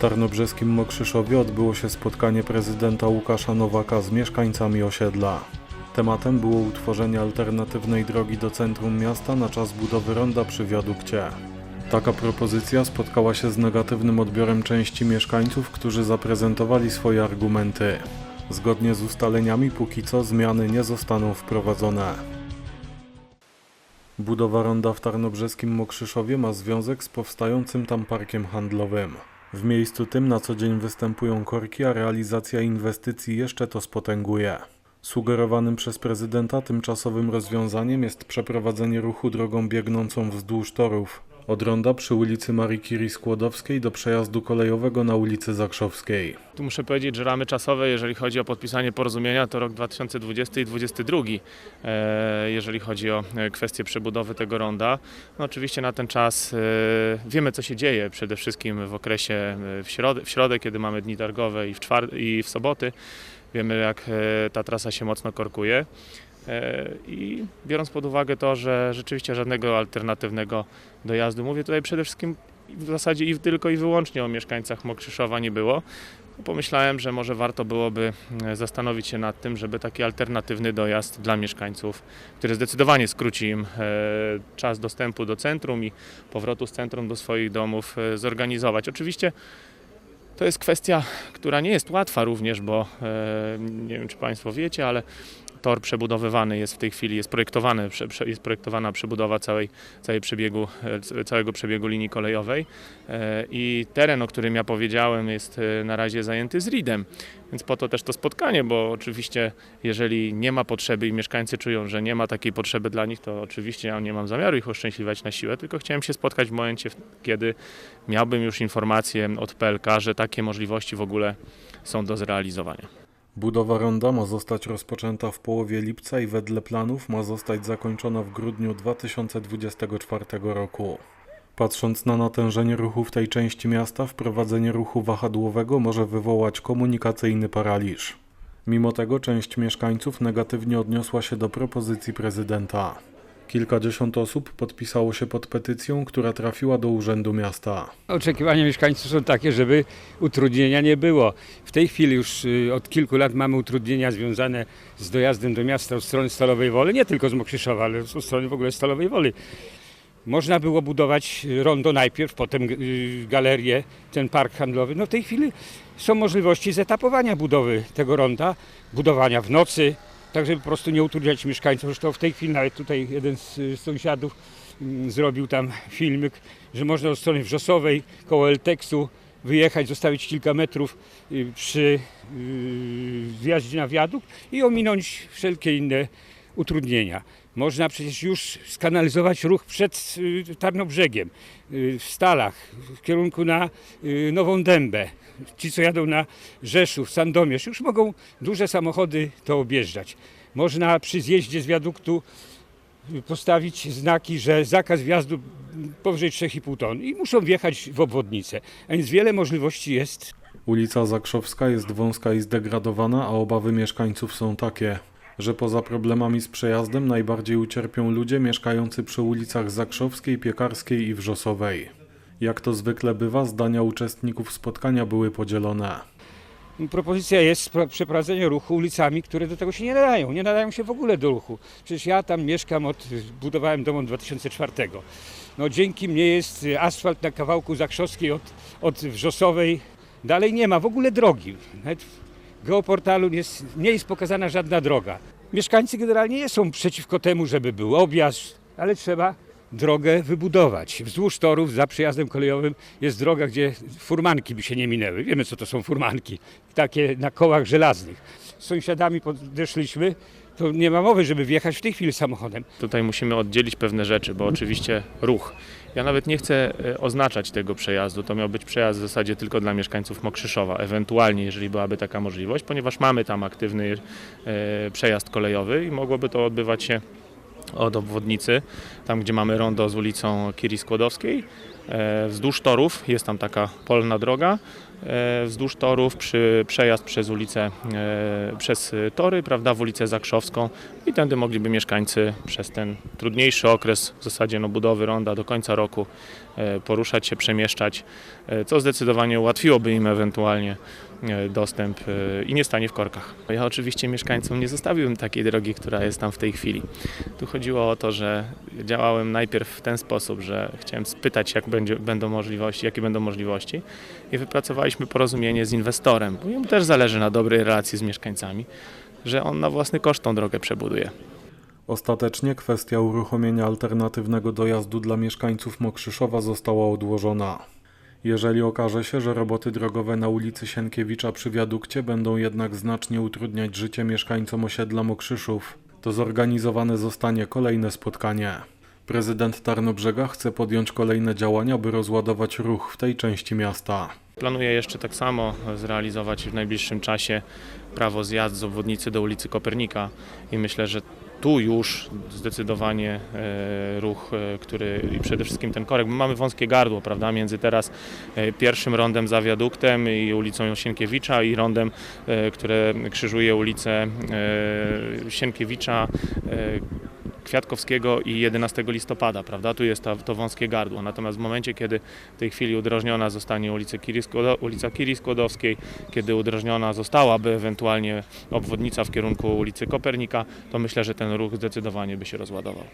tarnobrzeskim Mokrzyszowie odbyło się spotkanie prezydenta Łukasza Nowaka z mieszkańcami osiedla. Tematem było utworzenie alternatywnej drogi do centrum miasta na czas budowy ronda przy wiadukcie. Taka propozycja spotkała się z negatywnym odbiorem części mieszkańców, którzy zaprezentowali swoje argumenty. Zgodnie z ustaleniami póki co zmiany nie zostaną wprowadzone. Budowa ronda w tarnobrzeskim Mokrzyszowie ma związek z powstającym tam parkiem handlowym. W miejscu tym na co dzień występują korki, a realizacja inwestycji jeszcze to spotęguje. Sugerowanym przez prezydenta tymczasowym rozwiązaniem jest przeprowadzenie ruchu drogą biegnącą wzdłuż torów, od ronda przy ulicy Marii Curie Skłodowskiej do przejazdu kolejowego na ulicy Zakrzowskiej. Tu muszę powiedzieć, że ramy czasowe, jeżeli chodzi o podpisanie porozumienia, to rok 2020 i 2022, e, jeżeli chodzi o e, kwestię przebudowy tego ronda. No oczywiście na ten czas e, wiemy, co się dzieje, przede wszystkim w okresie w środę, w środę kiedy mamy dni targowe i w, czwar- i w soboty. Wiemy, jak ta trasa się mocno korkuje. E, I biorąc pod uwagę to, że rzeczywiście żadnego alternatywnego dojazdu, mówię tutaj przede wszystkim w zasadzie i tylko i wyłącznie o mieszkańcach Mokrzyszowa nie było, pomyślałem, że może warto byłoby e, zastanowić się nad tym, żeby taki alternatywny dojazd dla mieszkańców, który zdecydowanie skróci im e, czas dostępu do centrum i powrotu z centrum do swoich domów zorganizować. Oczywiście to jest kwestia, która nie jest łatwa również, bo nie wiem czy Państwo wiecie, ale tor przebudowywany jest w tej chwili, jest projektowany, jest projektowana przebudowa całej, całej przebiegu, e, całego przebiegu linii kolejowej E, i teren, o którym ja powiedziałem, jest e, na razie zajęty z RIDem, więc po to też to spotkanie, bo oczywiście jeżeli nie ma potrzeby i mieszkańcy czują, że nie ma takiej potrzeby dla nich, to oczywiście ja nie mam zamiaru ich uszczęśliwiać na siłę, tylko chciałem się spotkać w momencie, kiedy miałbym już informację od PLK, że takie możliwości w ogóle są do zrealizowania. Budowa ronda ma zostać rozpoczęta w połowie lipca i wedle planów ma zostać zakończona w grudniu 2024 roku. Patrząc na natężenie ruchu w tej części miasta, wprowadzenie ruchu wahadłowego może wywołać komunikacyjny paraliż. Mimo tego część mieszkańców negatywnie odniosła się do propozycji prezydenta. Kilkadziesiąt osób podpisało się pod petycją, która trafiła do Urzędu Miasta. Oczekiwania mieszkańców są takie, żeby utrudnienia nie było. W tej chwili już y, od kilku lat mamy utrudnienia związane z dojazdem do miasta od strony Stalowej Woli, nie tylko z Mokrzyszowa, ale od strony w ogóle Stalowej Woli. Można było budować rondo najpierw, potem y, galerię, ten park handlowy. No w tej chwili są możliwości zetapowania budowy tego ronda, budowania w nocy, tak żeby po prostu nie utrudniać mieszkańców. Zresztą w tej chwili nawet tutaj jeden z y, sąsiadów mm, zrobił tam filmik, że można od strony Wrzosowej koło Elteksu wyjechać, zostawić kilka metrów y, przy y, wjeździe na wiadukt i ominąć wszelkie inne utrudnienia. Można przecież już skanalizować ruch przed y, Tarnobrzegiem, y, w Stalach, w kierunku na y, Nową Dębę. Ci, co jadą na Rzeszów, Sandomierz, już mogą duże samochody to objeżdżać. Można przy zjeździe z wiaduktu postawić znaki, że zakaz wjazdu powyżej 3,5 ton i muszą wjechać w obwodnicę. A więc wiele możliwości jest Ulica Zakrzowska jest wąska i zdegradowana, a obawy mieszkańców są takie, że poza problemami z przejazdem najbardziej ucierpią ludzie mieszkający przy ulicach Zakrzowskiej, Piekarskiej i Wrzosowej. Jak to zwykle bywa, zdania uczestników spotkania były podzielone. Propozycja jest przeprowadzenie ruchu ulicami, które do tego się nie nadają. Nie nadają się w ogóle do ruchu. Przecież ja tam mieszkam od, budowałem dom od 2004. No dzięki mnie jest asfalt na kawałku Zakrzowskiej od, od Wrzosowej. Dalej nie ma w ogóle drogi. Nawet geoportalu nie jest, nie jest pokazana żadna droga. Mieszkańcy generalnie nie są przeciwko temu, żeby był objazd, ale trzeba drogę wybudować. Wzdłuż torów za przejazdem kolejowym jest droga, gdzie furmanki by się nie minęły. Wiemy, co to są furmanki. Takie na kołach żelaznych. Z sąsiadami podeszliśmy, to nie ma mowy, żeby wjechać w tej chwili samochodem. Tutaj musimy oddzielić pewne rzeczy, bo oczywiście ruch. Ja nawet nie chcę e, oznaczać tego przejazdu. To miał być przejazd w zasadzie tylko dla mieszkańców Mokrzyszowa, ewentualnie, jeżeli byłaby taka możliwość, ponieważ mamy tam aktywny e, przejazd kolejowy i mogłoby to odbywać się od obwodnicy, tam gdzie mamy rondo z ulicą Kiri Skłodowskiej. E, Wzdłuż torów jest tam taka polna droga. E, Wzdłuż torów przy przejazd przez ulicę, e, przez tory, prawda, w ulicę Zakrzowską i tędy mogliby mieszkańcy przez ten trudniejszy okres w zasadzie no, budowy ronda do końca roku e, poruszać się, przemieszczać, co zdecydowanie ułatwiłoby im ewentualnie dostęp i nie stanie w korkach. Ja oczywiście mieszkańcom nie zostawiłem takiej drogi, która jest tam w tej chwili. Tu chodziło o to, że działałem najpierw w ten sposób, że chciałem spytać, jak będzie, będą możliwości, jakie będą możliwości i wypracowaliśmy porozumienie z inwestorem, bo jemu też zależy na dobrej relacji z mieszkańcami, że on na własny koszt tą drogę przebuduje. Ostatecznie kwestia uruchomienia alternatywnego dojazdu dla mieszkańców Mokrzyszowa została odłożona. Jeżeli okaże się, że roboty drogowe na ulicy Sienkiewicza przy wiadukcie będą jednak znacznie utrudniać życie mieszkańcom osiedla Mokrzyszów, to zorganizowane zostanie kolejne spotkanie. Prezydent Tarnobrzega chce podjąć kolejne działania, by rozładować ruch w tej części miasta. Planuję jeszcze tak samo zrealizować w najbliższym czasie prawo zjazd z obwodnicy do ulicy Kopernika i myślę, że tu już zdecydowanie e, ruch, e, który i przede wszystkim ten korek, bo mamy wąskie gardło, prawda, między teraz e, pierwszym rondem za wiaduktem i ulicą Sienkiewicza i rondem, które krzyżuje ulicę Sienkiewicza, Kwiatkowskiego i 11 listopada, prawda? Tu jest to, to wąskie gardło. Natomiast w momencie, kiedy w tej chwili udrożniona zostanie ulica Kiri, ulica Kiri Skłodowskiej, kiedy udrożniona zostałaby ewentualnie obwodnica w kierunku ulicy Kopernika, to myślę, że ten ruch zdecydowanie by się rozładował.